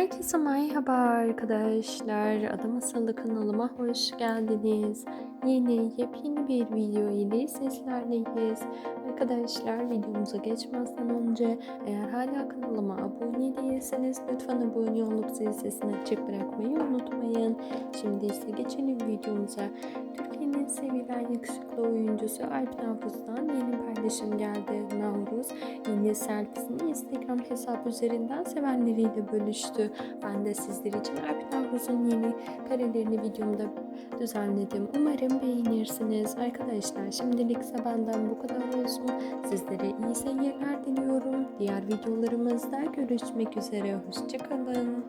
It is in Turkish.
Herkese merhaba arkadaşlar. Ada Masalı kanalıma hoş geldiniz. Yeni yepyeni bir video ile sizlerleyiz. Arkadaşlar videomuza geçmezden önce eğer hala kanalıma abone değilseniz lütfen abone olup zil sesini açık bırakmayı unutmayın. Şimdi ise geçelim videomuza. Türkiye'nin sevilen yakışıklı oyuncusu Alp Navruz'dan yeni paylaşım geldi. Navruz yeni selfiesini Instagram hesabı üzerinden sevenleriyle bölüştü. Ben de sizler için Alp Navruz'un yeni karelerini videomda düzenledim. Umarım beğenirsiniz. Arkadaşlar şimdilik ise benden bu kadar olsun. Sizlere iyi seyirler diliyorum. Diğer videolarımızda görüşmek üzere. Hoşçakalın.